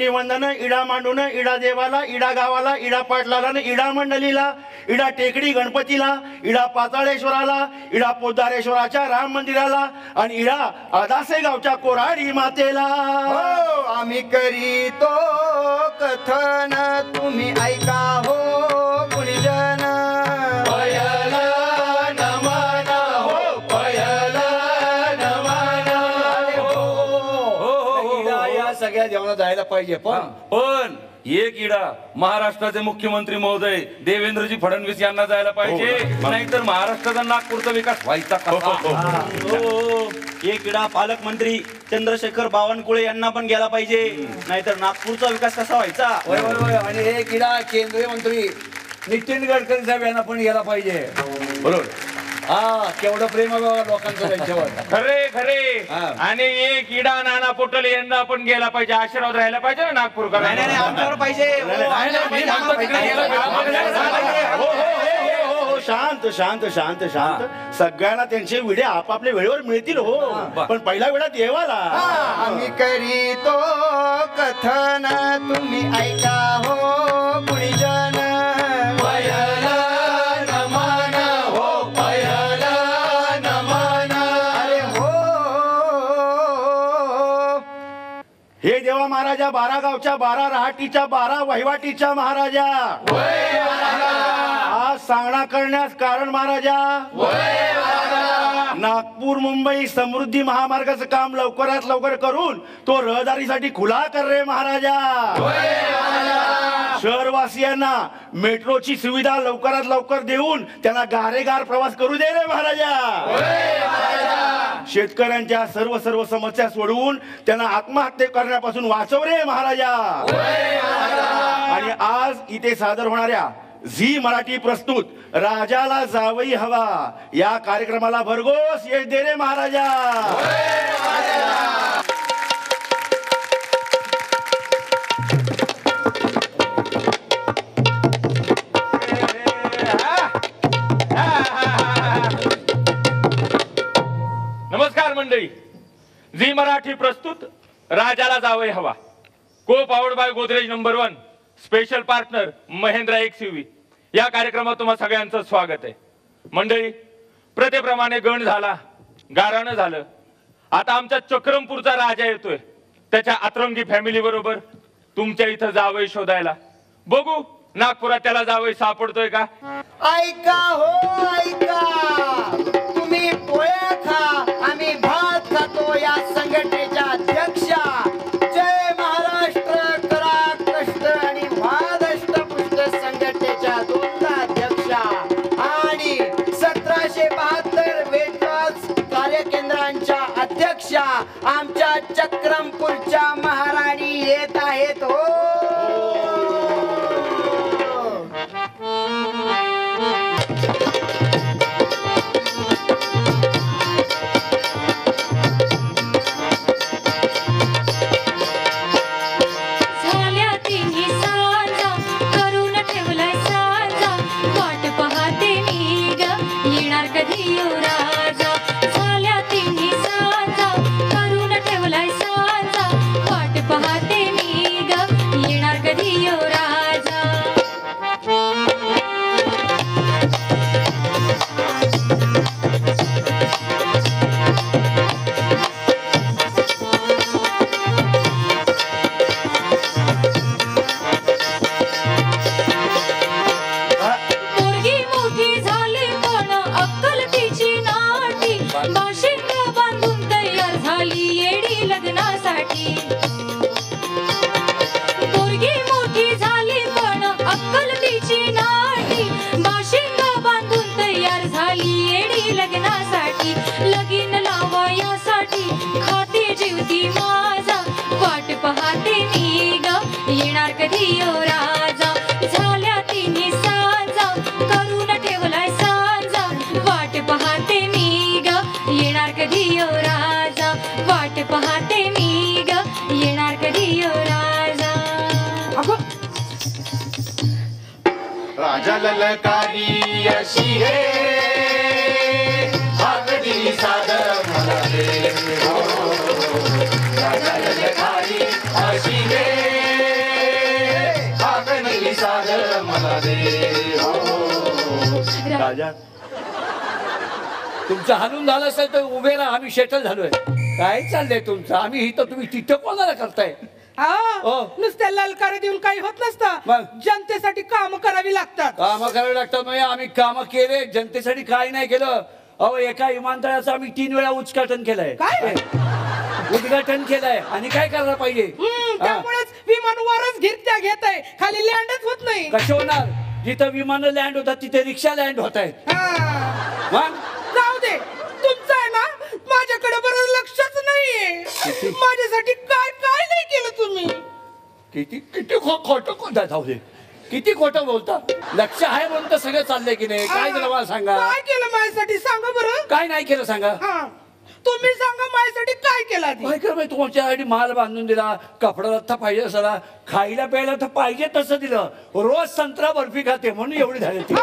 करुणी वंदन इडा मांडून इडा देवाला इडा गावाला इडा पाटलाला इडा मंडलीला इडा टेकडी गणपतीला इडा पाताळेश्वराला इडा पोदारेश्वराच्या राम मंदिराला आणि इडा आदासे गावच्या कोराडी मातेला. हो, आम्ही करीतो कथन तुम्ही ऐका. पाहिजे. पण पण एक इडा महाराष्ट्राचे मुख्यमंत्री महोदय देवेंद्रजी फडणवीस यांना जायला पाहिजे. नाहीतर महाराष्ट्राचा नागपूरचा विकास व्हायचा कसा? हो एक इडा पालकमंत्री चंद्रशेखर बावनकुळे यांना पण गेला पाहिजे. नाहीतर नागपूरचा विकास कसा व्हायचा? होय होय होय. आणि हे किडा केंद्रीय मंत्री नितीन गडकरी साहेब यांना पण गेला पाहिजे. बरोबर. हा केवढं प्रेम आहे बाबा लोकांचं त्यांच्यावर. खरे खरे. हा. आणि एक इडा नाना पोटले यांना पण गेला पाहिजे आशीर्वाद राहायला पाहिजे ना नागपूरकर नाही नाही नाही, आमच्यावर पाहिजे हो, आमच्यावर पाहिजे, आम्हाला पाहिजे. हो, हो, हो, हो, हो, शांत शांत शांत शांत. सगळ्यांना त्यांचे विडे आपापल्या वेळेवर मिळतील हो. पण पहिला वेळा देवाला आम्ही करीतो कथन. तुम्ही ऐका हो गुणीजन बारा गावच्या बारा रहाटीच्या बारा वहिवाटीच्या महाराजा. आज सांगणा करण्यास कारण महाराजा. नागपूर मुंबई समृद्धी महामार्गाचं काम लवकरात लवकर करून तो रहदारीसाठी खुला कर रे महाराजा. शहरवासियांना मेट्रोची सुविधा लवकरात लवकर देऊन त्यांना गारेगार प्रवास करू दे रे महाराजा. शेतकऱ्यांच्या सर्व सर्व समस्या सोडवून त्यांना आत्महत्या करण्यापासून वाचव रे महाराजा. आणि आज इथे सादर होणाऱ्या झी मराठी प्रस्तुत राजाला जावई हवा या कार्यक्रमाला भरघोस यश दे रे महाराजा. मंडळी झी मराठी प्रस्तुत राजाला जावय हवा. Co powered by Godrej number one special partner Mahindra X या कार्यक्रमात तुम्हा सगळ्यांचं स्वागत आहे. मंडळी प्रथेप्रमाणे गण झाला गारानं झालं. आता आमच्या चक्रमपूरचा राजा येतोय. त्याच्या अतरंगी फॅमिली बरोबर तुमच्या इथं जावय शोधायला. बघू नागपुरात त्याला जावय सापडतोय का? ऐका हो ऐका. वाट पाहते मी ग येणार कधी यो राजा? राजा ललकारी अशी हे मला दे. हो. राजा ललकारी अशी हे मला दे. हो. राजा. तुमचं हालून झालं असेल तर उभे राहा आम्ही शेटल झालोय. काय चाललंय तुमचं? आम्ही इथं तुम्ही तिथं कोणाला करताय? हा हो. नुसत्या ललकार देऊन काही होत नसतं. मग? जनतेसाठी काम करावी लागतात. काम करावे लागतात म्हणजे आम्ही काम केले जनतेसाठी काय नाही केलं. अहो एका विमानतळाचं आम्ही तीन वेळा उच्चाटन केलंय. काय? उद्घाटन केलंय. आणि काय करायला पाहिजे? हम्म, हा. त्यामुळेच विमान वरच घेत्या. घेत आहे खाली लँडच होत नाही. कसे होणार? जिथं विमानं लँड होतात तिथे रिक्षा लँड होत आहेत. हा. मग? जाऊ दे. तुमचं आहे ना माझ्याकडे बरं लक्षच नाहीये. माझ्यासाठी काय काय नाही केलं तुम्ही? किती किती खोटं कोणता जाऊ दे. किती खोटं बोलता? लक्ष आहे म्हणून तर सगळं चाललंय की नाही? काय झालं मला सांगा. काय केलं माझ्यासाठी? सांगा बरं. काय नाही केलं सांगा. हा. तुम्ही सांगा माझ्यासाठी काय केलं काय कर बाई? तुमच्यासाठी माल बांधून दिला कपडा रत्ता पाहिजे असला खायला प्यायला तर पाहिजे तसं दिलं. रोज संत्रा बर्फी खाते म्हणून एवढी झाली ती.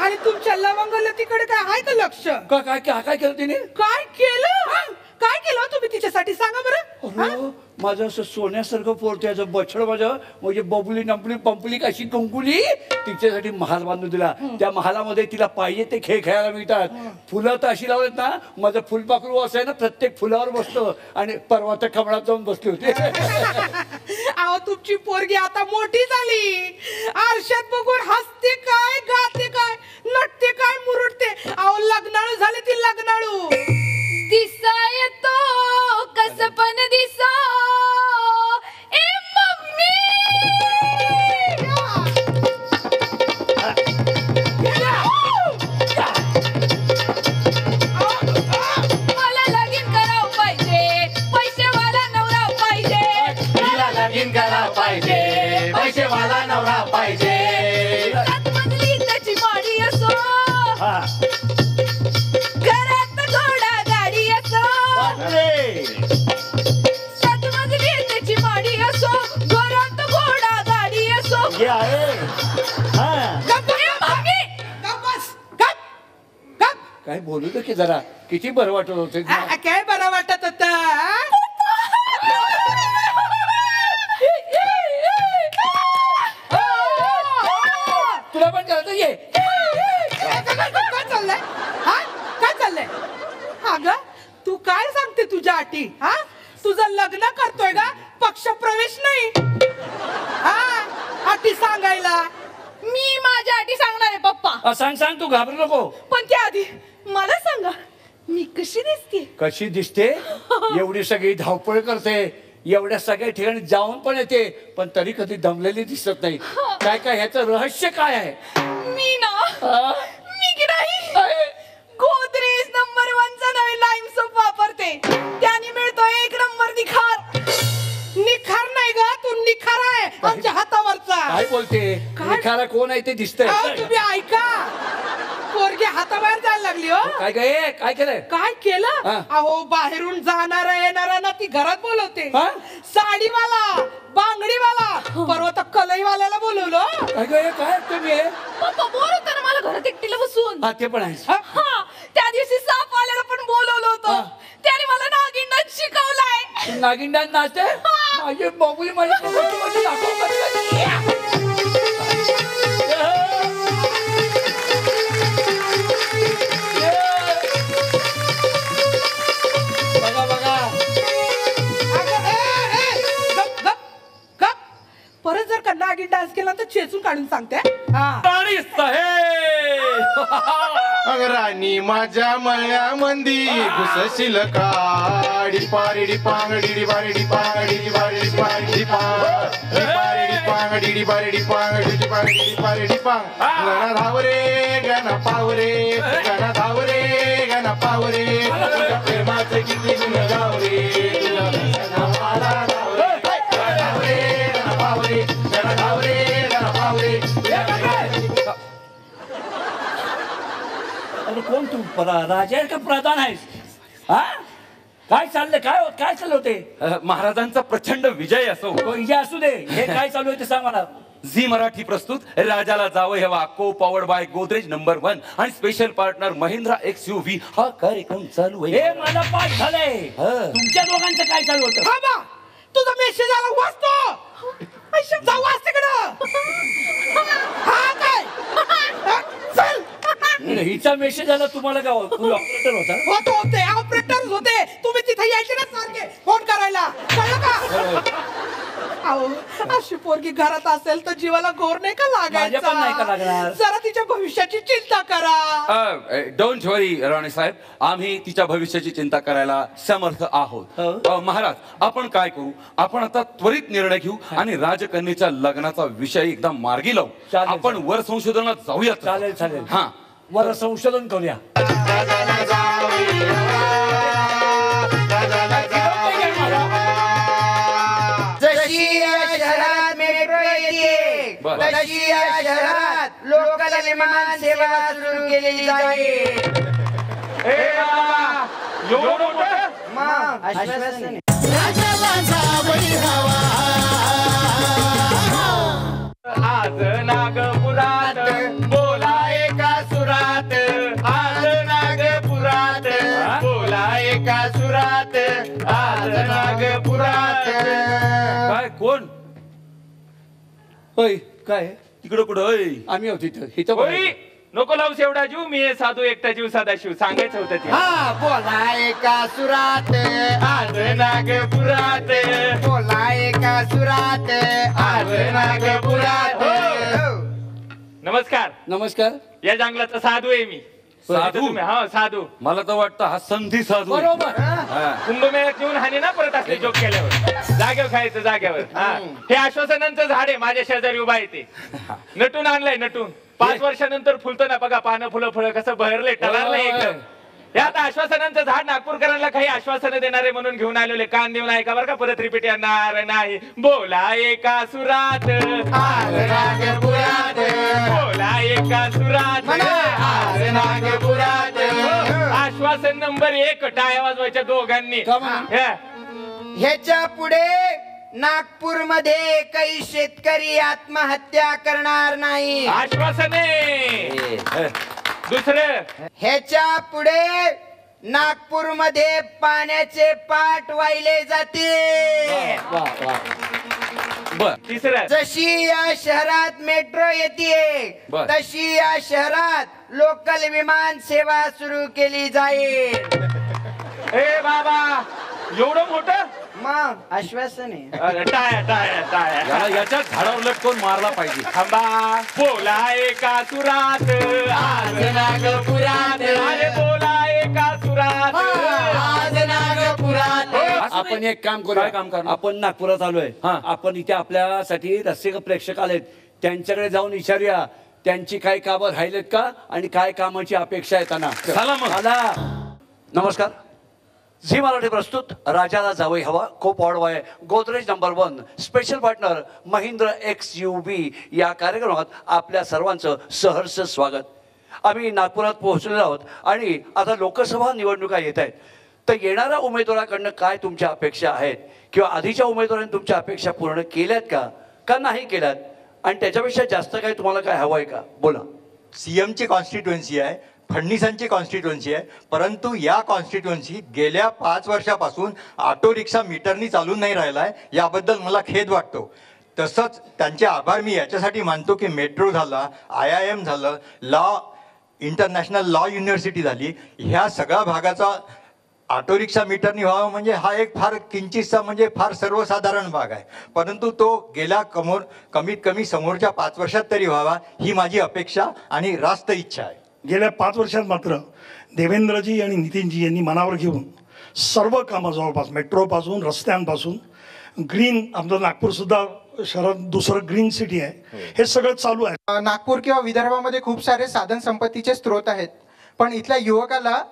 आणि तुमच्या लवंगला तिकडे काय आहे का लक्ष? का काय काय काय केलं तिने? काय केलं? काय केलं हो तुम्ही तिच्यासाठी? सांगा बरं. हा? अरे, माझं असं सोन्यासारखं पोरते असं बछड माझं. म्हणजे बबुली नंपली पंपली कशी कंकुली तिच्यासाठी महाल बांधून दिला. त्या महालामध्ये तिला पाहिजे ते खेळ खेळायला मिळतात. फुलं तर अशी लावलेत ना माझं फुलपाखरू असं आहे ना प्रत्येक फुलावर बसतो. आणि परवा तर कमळात जाऊन बसली होती. अहो तुमची पोरगी आता मोठी झाली. आरशात बघून हसते काय गाते काय? नटते काय मुरडते? अहो लग्नाळू झाले ती लग्नाळू. दिसा येतो कस पण दिसा. की जरा किती बरं वाटत होते काय बरं वाटत होत तुला पण करायचं ये काय चाललंय? हा? काय चाललंय? अगं तू काय सांगते तुझ्या अटी? हा? तुझं लग्न करतोय का पक्ष प्रवेश नाही. हा? अटी सांगायला. मी माझ्या आधी सांगणार आहे पप्पा. सांग सांग तू घाबरू नको. पण त्याआधी मला सांगा मी कशी दिसते? कशी दिसते? एवढी सगळी धावपळ करते एवढ्या सगळ्या ठिकाणी जाऊन पण येते पण तरी कधी दमलेली दिसत नाही. काय काय ह्याचं रहस्य काय आहे? मी ना हा? मी की नाही? गोदरेज नंबर वन चा नवीन लाईन सोप वापरते. त्याने मिळतो एक नंबर निखार. निखार नाही ग तू निखार आहे आमच्या हातावरचा. काय बोलते? काय? निखारा कोण आहे ते दिसतंय? अहो, तुम्ही ऐका. पोरगी हाताबाहेर जायला लागली हो. काय काय काय केलंय? काय केलं? हा. अहो बाहेरून जाणारा येणाऱ्यांना ती घरात बोलवते. हा? साडीवाला बांगडीवाला परवा तर कलईवाल्याला बोलवलं काय काय काय तुम्ही पप्पा बोर होतं ना मला घरात एकटीला बसून. हा ते पण आहे हा. त्या दिवशी साप आल्याला पण बोलवलं हा. होतं त्याने मला नागिन डान्स शिकवलाय. तू नागिन डान्स नाचते माझी बबुली माझी बबुली माझी दाखव बरं. परत जर कन्ना नागिन डान्स केला तर चेचून काढून सांगते हा. राणी साहेब अग राणी माझ्या मळ्यामंदी घुसशील काडी पारिडी पांगडी बारिडी पांगडी बारिडी पांगडी पांगडी पांगडी बारिडी पांगडी बारिडी पारिडी पांग. गणा धावरे गणा पावरे गणा धावरे गणा पावरे. तुझ्या प्रेमाचे किती गुण गावरे राजा का प्रधान आहेस? हा? काय चाललंय? काय हो- काय चाललं होते? महाराजांचा प्रचंड विजय असो. हो, विजय असू दे. हे काय चालू आहे ते सांग मला. झी मराठी प्रस्तुत राजाला जावं हे co power by Godrej number one आणि special partner Mahindra X U V हा कार्यक्रम चालू हे आहे मला पाठ झालंय. तुमच्या दोघांचं काय चालू होतं? तुझा मेसेज आला वाचतो. जाऊ वाच तिकडं. हा काय? चल. हिचा मेसेज आला तुम्हाला का ऑपरेटर होता? होत होते. ऑपरेटर होते. तुम्ही तिथे यायचे ना सारखे. फोन करायला. कळलं का? अहो अशी पोरगी घरात असेल तर जीवाला घोर नाही का माझ्या पण नाही का लागायचा लागणार. जरा तिच्या भविष्याची चिंता करा. डोंट वरी राणे साहेब. आम्ही तिच्या भविष्याची चिंता करायला समर्थ आहोत. हो. अ, महाराज आपण काय करू? आपण आता त्वरित निर्णय घेऊ आणि राजकन्येच्या लग्नाचा विषय एकदा मार्गी लावू. चालेल, आपण. वर संशोधनात जाऊयात. चालेल चालेल. हा. वर संशोधन करूया. तशी या शहरात लोकल विमान सेवा सुरू केली जाईल. आज नागपुरात होय काय? तिकडं कुठं होय? आम्ही आहोत इथं. इथं बघायचं. नको लावूस एवढा जीव मी आहे साधू एकटा जीव साधा शिव. सांगायचं होतं ते. हा बोला एका सुरात? आज नागपुरात बोला एका सुरात? आज नागपुरात हो. नमस्कार. नमस्कार. या जंगलाचा साधू आहे मी. साधू? हा साधू मला तर वाटतं हा संधी साधू आहे. बरोबर हा. कुंभमेळ्यात नेऊन हानी ना परत असले जोक केल्यावर जागेवर खायचं जागेवर हा. हे आश्वासनांचं झाड आहे माझ्या शेजारी उभा आहे ते नटून आणलंय नटून पाच वर्षानंतर फुलतं ना बघा पानं फुलं फुलं कसं बहरलंय टलारलंय होय. एकदम हे आता आश्वासनांचं झाड नागपूरकरांना काही आश्वासनं देणारे म्हणून घेऊन आलेले कान देऊन ऐका बरं का? परत रिपीट येणार नाही. बोला एका सुरात? बोला एका सुरात? आज नागपुरात आश्वासन नंबर एक टाळ्या वाजवायच्या दोघांनी? हा. ह्याच्या पुढे नागपूरमध्ये काही शेतकरी आत्महत्या करणार नाही. आश्वासन. आहे दुसरं. ह्याच्या पुढे नागपूरमध्ये पाण्याचे पाट वाहिले बर. तिसरं. जशी या शहरात मेट्रो येते बर. तशी या शहरात लोकल विमान सेवा सुरू केली जाईल. ए बाबा एवढं मोठं? मग आश्वासन. आहे अरे, टाळ्या टाळ्या टाळ्या. याला याच्या झाडावर लटकून मारला पाहिजे? थांबा. बोला एका सुरात? आज नागपुरात. अरे बोला एका सुरात? आज नागपुरात. आपण एक काम काय करूया काम करणार? आपण नागपुरात आलोय. हा. आपण इथे आपल्यासाठी रसिक प्रेक्षक आलेत. त्यांच्याकडे जाऊन विचारूया त्यांची काय कामं राहिलेत का? आणि काय कामाची अपेक्षा आहे त्यांना? चला मग. चला. नमस्कार. झी मराठी प्रस्तुत राजाला जावई हवा co powered by Godrej number one special partner Mahindra X U B या कार्यक्रमात आपल्या सर्वांचं सहर्ष स्वागत. आम्ही नागपुरात पोहोचलेलो आहोत आणि आता लोकसभा निवडणुका येत आहेत. तर येणाऱ्या उमेदवाराकडनं काय तुमच्या अपेक्षा आहेत? किंवा आधीच्या उमेदवारांनी तुमच्या अपेक्षा पूर्ण केल्यात का? का नाही केल्यात? आणि त्याच्यापेक्षा जास्त काही तुम्हाला काय हवं आहे का? बोला. सीएमची कॉन्स्टिट्युएन्सी आहे. फडणीसांची कॉन्स्टिट्युएन्सी आहे. परंतु या कॉन्स्टिट्युएन्सी गेल्या पाच वर्षापासून ऑटो रिक्षा मीटरनी चालून नाही राहिला आहे याबद्दल मला खेद वाटतो. तसंच त्यांचे आभार मी याच्यासाठी मानतो की मेट्रो झाला आय आय एम झालं लॉ इंटरनॅशनल लॉ युनिव्हर्सिटी झाली. ह्या सगळ्या भागाचा ऑटो रिक्षा मीटरनी व्हावा म्हणजे हा एक फार किंचितसा म्हणजे फार सर्वसाधारण भाग आहे. परंतु तो गेल्या कमोर कमीत कमी समोरच्या पाच वर्षात तरी व्हावा ही माझी अपेक्षा आणि रास्त इच्छा आहे. गेल्या पाच वर्षात मात्र देवेंद्रजी आणि नितीनजी यांनी मनावर घेऊन सर्व कामं जवळपास मेट्रोपासून रस्त्यांपासून ग्रीन आमचं नागपूर सुद्धा शहरात दुसरं ग्रीन सिटी आहे हे. सगळं चालू आहे. नागपूर किंवा विदर्भामध्ये खूप सारे साधन संपत्तीचे स्रोत आहेत. पण इथल्या युवकाला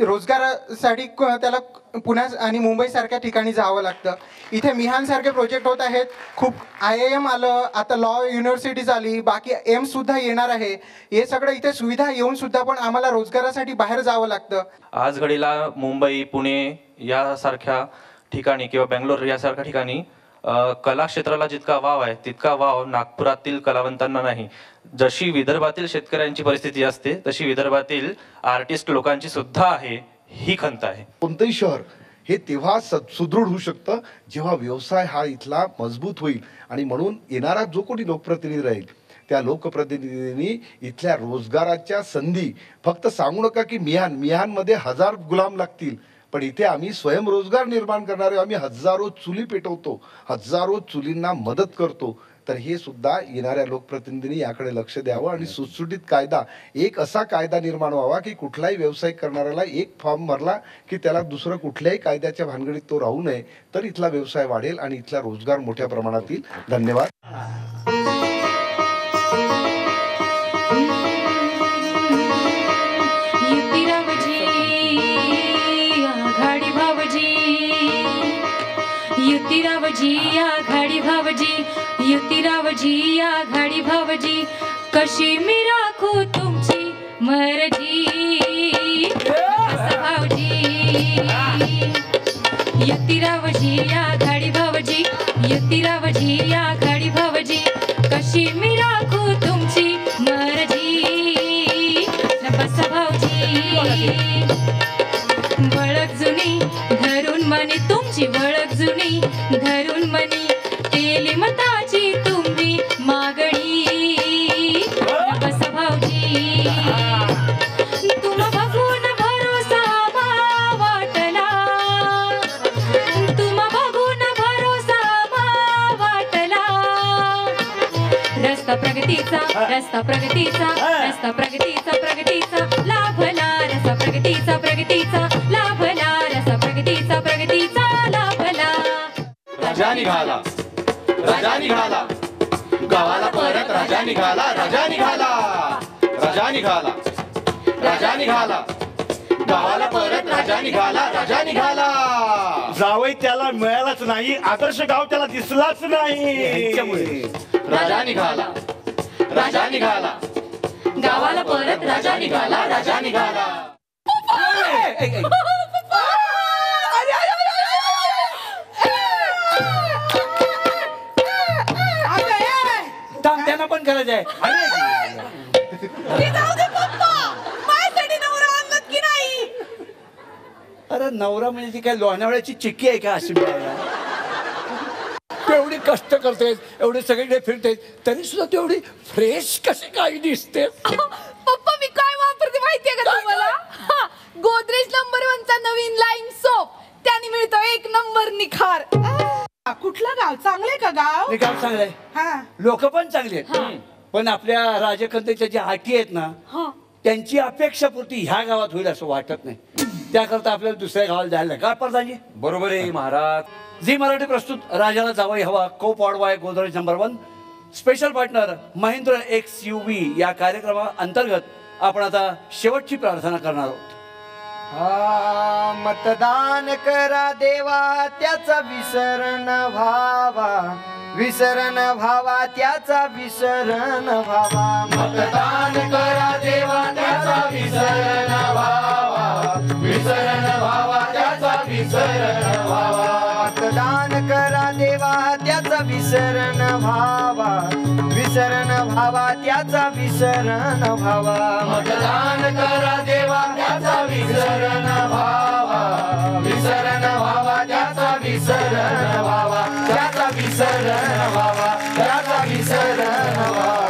रोजगारासाठी क- त्याला पुण्या आणि मुंबईसारख्या ठिकाणी जावं लागतं. इथे मिहानसारखे प्रोजेक्ट होत आहेत. खूप आय आय एम आलं आता लॉ युनिव्हर्सिटी झाली बाकी एम्ससुद्धा येणार आहे. हे सगळं इथे सुविधा येऊन सुद्धा पण आम्हाला रोजगारासाठी बाहेर जावं लागतं. आज घडीला मुंबई पुणे यासारख्या ठिकाणी किंवा बेंगलोर यासारख्या ठिकाणी कलाक्षेत्राला कला क्षेत्राला जितका वाव आहे तितका वाव नागपुरातील कलावंतांना नाही. जशी विदर्भातील शेतकऱ्यांची परिस्थिती असते तशी विदर्भातील आर्टिस्ट लोकांची सुद्धा आहे ही खंत आहे. कोणतंही शहर हे तेव्हा सुदृढ होऊ शकतं जेव्हा व्यवसाय हा इथला मजबूत होईल. आणि म्हणून येणारा जो कोणी लोकप्रतिनिधी राहील त्या लोकप्रतिनिधींनी इथल्या रोजगाराच्या संधी फक्त सांगू नका की मिहान मिहानमध्ये हजार गुलाम लागतील. पण इथे आम्ही स्वयंरोजगार निर्माण करणारे आम्ही हजारो चुली पेटवतो हजारो चुलींना मदत करतो. तर हे सुद्धा येणाऱ्या लोकप्रतिनिधींनी याकडे लक्ष द्यावं आणि सुटसुटीत कायदा एक असा कायदा निर्माण व्हावा की कुठलाही व्यवसाय करणाऱ्याला एक फॉर्म भरला की त्याला दुसरं कुठल्याही कायद्याच्या भानगडीत तो राहू नये तर इथला व्यवसाय वाढेल आणि इथला रोजगार मोठ्या प्रमाणात येईल. धन्यवाद. युतीरावजी आघाडी भावजी युती युतीरावजी आघाडी भावजी कशी मी राखू तुमची मर्जी? असं भावजी. युतीरावजी आघाडी भावजी युतीरावजी आघाडी रस्ता प्रगतीचा रस्ता प्रगतीचा रस्ता प्रगतीचा प्रगतीचा. लाभला रस्ता प्रगतीचा प्रगतीचा. लाभला रस्ता प्रगतीचा प्रगतीचा. लाभला. राजा निघाला. राजा निघाला. गावाला परत राजा निघाला. राजा निघाला. राजा निघाला. राजा निघाला. गावाला परत राजा निघाला. राजा निघाला. जावई त्याला मिळालाच नाही. आदर्श गाव त्याला दिसलाच नाही. राजा निघाला. राजा निघाला. गावाला परत राजा निघाला. राजा निघाला. त्यांना पण करायचं आहे. अरे! नवरा म्हणजे ती काय लोणावळ्याची चिक्की आहे का? अशी कष्ट करतेस एवढे सगळीकडे फिरतेस तरी सुद्धा तू एवढी फ्रेश कशी काही दिसते पप्पा मी काय वापरते माहितीये का तुम्हाला? हा, गोदरेज नंबर वनचा नवीन लाईम सोप त्याने मिळतो एक नंबर निखार. कुठलं गाव? चांगले का गाव? हे चांगलं आहे लोक पण चांगली आहेत. पण आपल्या राजकंतेच्या ज्या अटी आहेत ना त्यांची अपेक्षापूर्ती ह्या गावात होईल असं वाटत नाही. त्याकरता आपल्याला दुसऱ्या गावाला जायला लागेल. का प्रधानजी? बरोबर आहे महाराज. झी मराठी प्रस्तुत राजाला जावाई हवा co powered by Godrej number one. Special partner Mahindra X U V या कार्यक्रमा अंतर्गत आपण आता शेवटची प्रार्थना करणार आहोत. हा मतदान करा देवा त्याचा विसरण व्हावा. विसरण व्हावा त्याचा विसरण व्हावा. मतदान करा देवा त्याचा विसरण व्हावा. विसरण व्हावा त्याचा विसरण व्हावा. मतदान करा देवा त्याचा विसरण व्हावा. विसरण व्हावा त्याचा विसरण व्हावा. मतदान करा देवा त्याचा विसरण व्हावा. विसरण व्हावा. त्याचा विसरण व्हावा त्याचा विसरण व्हावा.